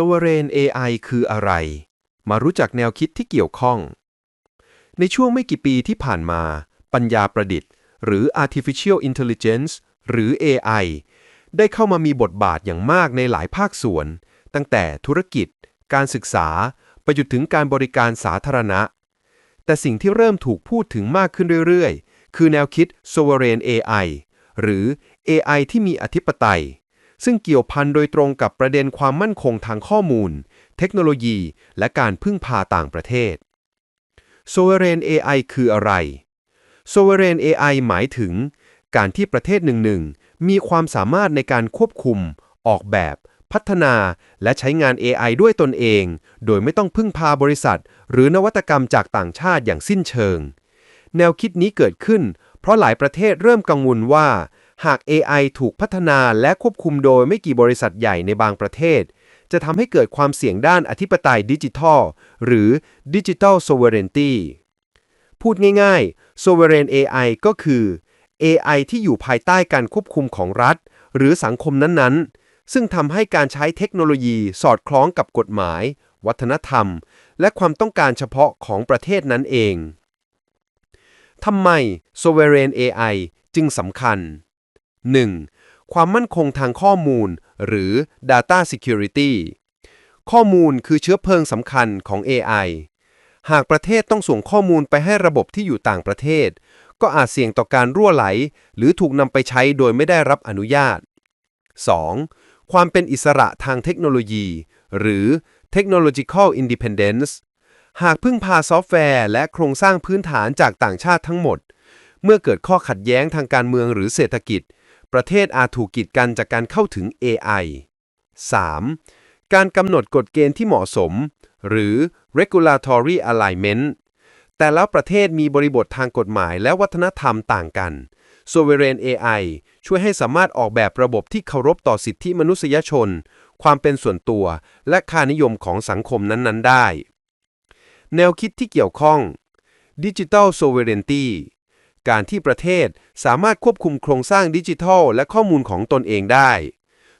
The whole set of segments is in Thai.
Sovereign AI คืออะไร มารู้จักแนวคิดที่เกี่ยวข้อง ในช่วงไม่กี่ปีที่ผ่านมา ปัญญาประดิษฐ์ หรือ Artificial Intelligence หรือ AI ได้เข้ามามีบทบาทอย่างมากในหลายภาคส่วน ตั้งแต่ธุรกิจ การศึกษา ไปจนถึงการบริการสาธารณะ แต่สิ่งที่เริ่มถูกพูดถึงมากขึ้นเรื่อยๆ คือแนวคิด Sovereign AI หรือ AI ที่มีอธิปไตย ซึ่งเกี่ยวพันโดยตรงกับประเด็นความมั่นคงทางข้อมูล เทคโนโลยี และการพึ่งพาต่างประเทศ Sovereign AI คืออะไร Sovereign AI หมายถึง การที่ประเทศหนึ่งๆ มีความสามารถในการควบคุม ออกแบบ พัฒนา และใช้งาน AI ด้วยตนเอง โดยไม่ต้องพึ่งพาบริษัท หรือนวัตกรรมจากต่างชาติอย่างสิ้นเชิง แนวคิดนี้เกิดขึ้น เพราะหลายประเทศเริ่มกังวลว่า หาก AI ถูกพัฒนาและควบคุมโดยไม่กี่บริษัทใหญ่ในบางประเทศ จะทำให้เกิดความเสี่ยงด้านอธิปไตยดิจิทัล หรือ Digital Sovereignty พูดง่ายๆ Sovereign AI ก็คือ AI ที่อยู่ภายใต้การควบคุมของรัฐ หรือสังคมนั้นๆ ซึ่งทำให้การใช้เทคโนโลยีสอดคล้องกับกฎหมาย วัฒนธรรม และความต้องการเฉพาะของประเทศนั้นเองทำไม Sovereign AI จึงสำคัญ 1. ความมั่นคงทางข้อมูล หรือ Data Security ข้อมูลคือเชื้อเพลิงสำคัญของ AI หากประเทศต้องส่งข้อมูลไปให้ระบบที่อยู่ต่างประเทศ ก็อาจเสี่ยงต่อการรั่วไหล หรือถูกนำไปใช้โดยไม่ได้รับอนุญาต 2. ความเป็นอิสระทางเทคโนโลยี หรือ Technological Independence หากพึ่งพาซอฟต์แวร์ และโครงสร้างพื้นฐานจากต่างชาติทั้งหมด เมื่อเกิดข้อขัดแย้งทางการเมืองหรือเศรษฐกิจ ประเทศอาจถูกกีดกันจากการเข้าถึง AI 3. การกำหนดกฎเกณฑ์ที่เหมาะสม หรือ regulatory alignment แต่แล้วประเทศมีบริบททางกฎหมายและวัฒนธรรมต่างกัน Sovereign AI ช่วยให้สามารถออกแบบระบบที่เคารพต่อสิทธิมนุษยชน ความเป็นส่วนตัว และค่านิยมของสังคมนั้น ๆ ได้ แนวคิดที่เกี่ยวข้อง Digital Sovereignty การที่ประเทศสามารถควบคุมโครงสร้างดิจิทัล และข้อมูลของตนเองได้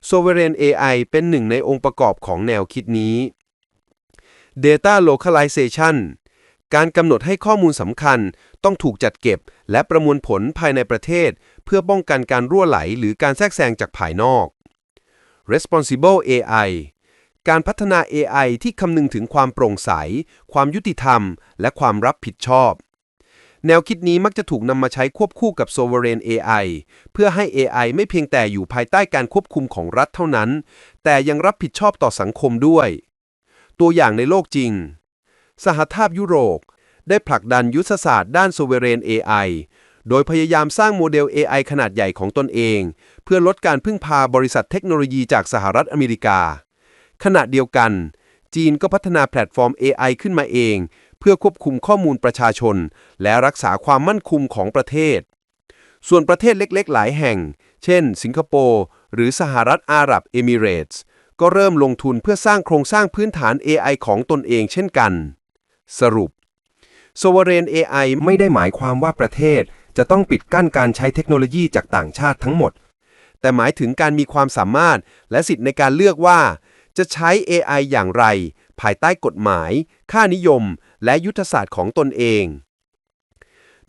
Sovereign AI เป็นหนึ่งในองค์ประกอบของแนวคิดนี้ Data Localization การกำหนดให้ข้อมูลสำคัญต้องถูกจัดเก็บ และประมวลผลภายในประเทศ เพื่อป้องกันการรั่วไหล หรือการแทรกแซงจากภายนอก Responsible AI การพัฒนา AI ที่คำนึงถึงความโปร่งใส ความยุติธรรม และความรับผิดชอบ แนวคิดนี้มักจะถูกนำมาใช้ควบคู่กับ Sovereign AI เพื่อให้ AI ไม่เพียงแต่อยู่ภายใต้การควบคุมของรัฐเท่านั้น แต่ยังรับผิดชอบต่อสังคมด้วย ตัวอย่างในโลกจริง สหภาพยุโรป ได้ผลักดันยุทธศาสตร์ด้าน Sovereign AI โดยพยายามสร้างโมเดล AI ขนาดใหญ่ของตนเอง เพื่อลดการพึ่งพาบริษัทเทคโนโลยีจากสหรัฐอเมริกา ขณะเดียวกัน จีนก็พัฒนาแพลตฟอร์ม AI ขึ้นมาเอง เพื่อควบคุมข้อมูลประชาชน และรักษาความมั่นคงของประเทศ ส่วนประเทศเล็กๆ หลายแห่ง เช่น สิงคโปร์หรือสหรัฐอาหรับเอมิเรตส์ก็เริ่มลงทุนเพื่อสร้างโครงสร้างพื้นฐาน AI ของตนเองเช่นกัน สรุป Sovereign AI ไม่ได้หมายความว่าประเทศจะต้องปิดกั้นการใช้เทคโนโลยีจากต่างชาติทั้งหมด แต่หมายถึงการมีความสามารถและสิทธิ์ในการเลือกว่า จะใช้ AI อย่างไร ภายใต้กฎหมาย ค่านิยม และยุทธศาสตร์ของตนเอง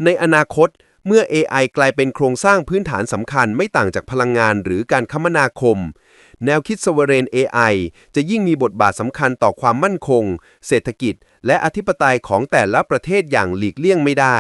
ในอนาคตเมื่อ AI กลายเป็นโครงสร้างพื้นฐานสำคัญไม่ต่างจากพลังงานหรือการคมนาคม แนวคิด Sovereign AI จะยิ่งมีบทบาทสำคัญต่อความมั่นคง เศรษฐกิจ และอธิปไตยของแต่ละประเทศอย่างหลีกเลี่ยงไม่ได้